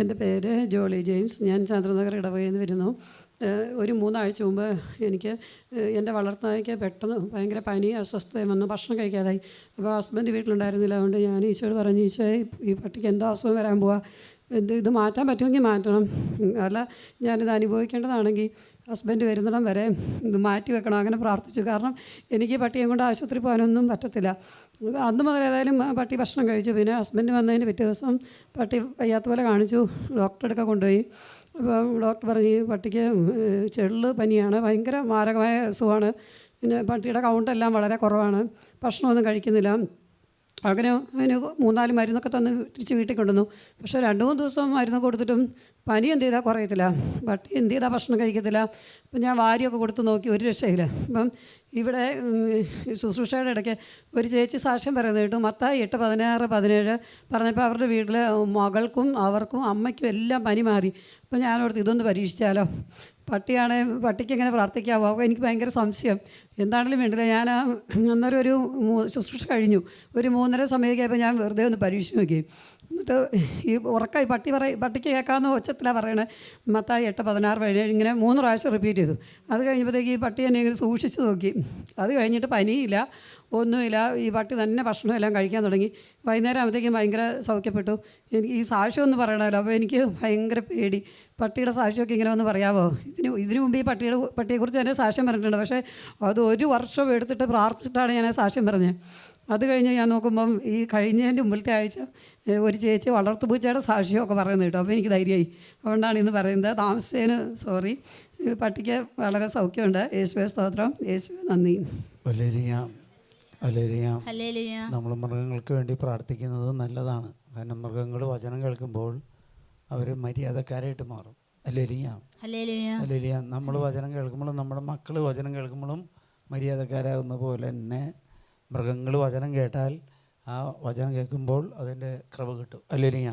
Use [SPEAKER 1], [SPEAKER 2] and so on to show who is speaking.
[SPEAKER 1] എന്റെ പേര് ജോളി ജെയിംസ്. ഞാൻ ചന്ദ്രനഗർ ഇടവകയിൽ നിന്ന് വരുന്നു. ഒരു മൂന്നാഴ്ച മുമ്പ് എനിക്ക് എന്റെ വളർത്തുനായ്ക്ക് പെട്ടെന്ന് ഭയങ്കര പനി അസ്വസ്ഥയും വന്നു ഭക്ഷണം കഴിക്കാതായി. അപ്പോൾ ഹസ്ബൻഡ് വീട്ടിലുണ്ടായിരുന്നില്ല. അതുകൊണ്ട് ഞാൻ ഈശോയോട് പറഞ്ഞു ഈശോയെ ഈ പട്ടിക്ക് എന്തോ അസുഖം വരാൻ പോവാ. എന്ത് ഇത് മാറ്റാൻ പറ്റുമെങ്കിൽ മാറ്റണം. അല്ല ഞാനിത് അനുഭവിക്കേണ്ടതാണെങ്കിൽ ഹസ്ബൻഡ് വരുന്നിടം വരെ ഇത് മാറ്റി വെക്കണം. അങ്ങനെ പ്രാർത്ഥിച്ചു. കാരണം എനിക്ക് പട്ടിയെ കൊണ്ട് ആശുപത്രി പോകാനൊന്നും പറ്റത്തില്ല. അന്ന് മുതൽ ഏതായാലും പട്ടി ഭക്ഷണം കഴിച്ചു. പിന്നെ ഹസ്ബൻഡ് വന്നതിന് പിറ്റേ ദിവസം പട്ടി വയ്യാത്ത പോലെ കാണിച്ചു. ഡോക്ടറെ അടുക്ക കൊണ്ടുപോയി. അപ്പം ഡോക്ടർ പറഞ്ഞു പട്ടിക്ക് ചെള്ള് പനിയാണ്. ഭയങ്കര മാരകമായ അസുഖമാണ്. പിന്നെ പട്ടിയുടെ കൗണ്ടെല്ലാം വളരെ കുറവാണ്. ഭക്ഷണമൊന്നും കഴിക്കുന്നില്ല. അങ്ങനെ അതിന് മൂന്നാൽ മരുന്നൊക്കെ തന്ന് തിരിച്ച് വീട്ടിൽ കൊണ്ടുവന്നു. പക്ഷേ രണ്ട് മൂന്ന് ദിവസം മരുന്ന് കൊടുത്തിട്ടും പനി എന്ത് ചെയ്താൽ കുറയത്തില്ല. പട്ടി എന്ത് ചെയ്താൽ ഭക്ഷണം കഴിക്കത്തില്ല. അപ്പം ഞാൻ വാരിയൊക്കെ കൊടുത്ത് നോക്കി ഒരു രക്ഷയില്ല. അപ്പം ഇവിടെ ശുശ്രൂഷയുടെ ഇടയ്ക്ക് ഒരു ചേച്ചി സാക്ഷ്യം പറയുന്നത് കേട്ടു. മത്തായി എട്ട് പതിനാറ് പതിനേഴ് പറഞ്ഞപ്പോൾ അവരുടെ വീട്ടിൽ മകൾക്കും അവർക്കും അമ്മയ്ക്കും എല്ലാം പനി മാറി. അപ്പം ഞാനോർത്ത് ഇതൊന്ന് പരീക്ഷിച്ചാലോ? പട്ടിയാണ് പട്ടിക്ക് എങ്ങനെ പ്രാർത്ഥിക്കാവോ? അപ്പോൾ എനിക്ക് ഭയങ്കര സംശയം. എന്താണെങ്കിലും വേണ്ടില്ല. ഞാൻ അന്നേരം ഒരു ശുശ്രൂഷ കഴിഞ്ഞു. ഒരു മൂന്നര സമയമൊക്കെയപ്പോൾ ഞാൻ വെറുതെ ഒന്ന് പരീക്ഷിച്ച് നോക്കി. എന്നിട്ട് ഈ ഉറക്കായി. പട്ടി പറയും പട്ടിക്ക് കേൾക്കാവുന്ന ഒച്ചത്തിലാണ് പറയണത് മത്തായി എട്ട് പതിനാറ് പതിനേഴ് ഇങ്ങനെ മൂന്ന് പ്രാവശ്യം റിപ്പീറ്റ് ചെയ്തു. അത് കഴിഞ്ഞപ്പോഴത്തേക്ക് ഈ പട്ടി എന്നെ ഇങ്ങനെ സൂക്ഷിച്ച് നോക്കി. അത് കഴിഞ്ഞിട്ട് പനിയില്ല ഒന്നുമില്ല. ഈ പട്ടി തന്നെ ഭക്ഷണം എല്ലാം കഴിക്കാൻ തുടങ്ങി. വൈകുന്നേരം ആകുമ്പോഴത്തേക്കും ഭയങ്കര സൗഖ്യപ്പെട്ടു. എനിക്ക് ഈ സാക്ഷ്യം ഒന്ന് പറയണമല്ലോ. അപ്പോൾ എനിക്ക് ഭയങ്കര പേടി. പട്ടിയുടെ സാക്ഷ്യമൊക്കെ ഇങ്ങനെ ഒന്ന് പറയാമോ ഇതിന് ഇതിനു മുമ്പ് ഈ പട്ടിയുടെ പട്ടിയെക്കുറിച്ച് തന്നെ സാക്ഷ്യം പറഞ്ഞിട്ടുണ്ട്. പക്ഷേ അത് ഒരു വർഷം എടുത്തിട്ട് പ്രാർത്ഥിച്ചിട്ടാണ് ഞാൻ സാക്ഷ്യം പറഞ്ഞത്. അത് കഴിഞ്ഞ് ഞാൻ നോക്കുമ്പം ഈ കഴിഞ്ഞതിന്റെ മുമ്പിലത്തെ ആഴ്ച ഒരു ചേച്ചി വളർത്തുപൂച്ചയുടെ സാക്ഷ്യമൊക്കെ പറയുന്നത് കേട്ടോ. അപ്പോൾ എനിക്ക് ധൈര്യമായി. അതുകൊണ്ടാണ് ഇന്ന് പറയുന്നത്. താമസിച്ചതിന് സോറി. ഈ പട്ടിക്ക് വളരെ സൗഖ്യമുണ്ട്. യേശുവെ സ്തോത്രം. യേശു നന്ദി.
[SPEAKER 2] നമ്മൾ മൃഗങ്ങൾക്ക് വേണ്ടി പ്രാർത്ഥിക്കുന്നത് നല്ലതാണ്. കാരണം മൃഗങ്ങൾ വചനം കേൾക്കുമ്പോൾ അവർ മര്യാദക്കാരായിട്ട് മാറും. അല്ലേലിയ. നമ്മൾ വചനം കേൾക്കുമ്പോഴും നമ്മുടെ മക്കൾ വചനം കേൾക്കുമ്പോഴും മര്യാദക്കാരാകുന്ന പോലെ തന്നെ മൃഗങ്ങൾ വചനം കേട്ടാൽ ആ വചനം കേൾക്കുമ്പോൾ അതിന്റെ ക്രമ കിട്ടും. അല്ലേലിയ.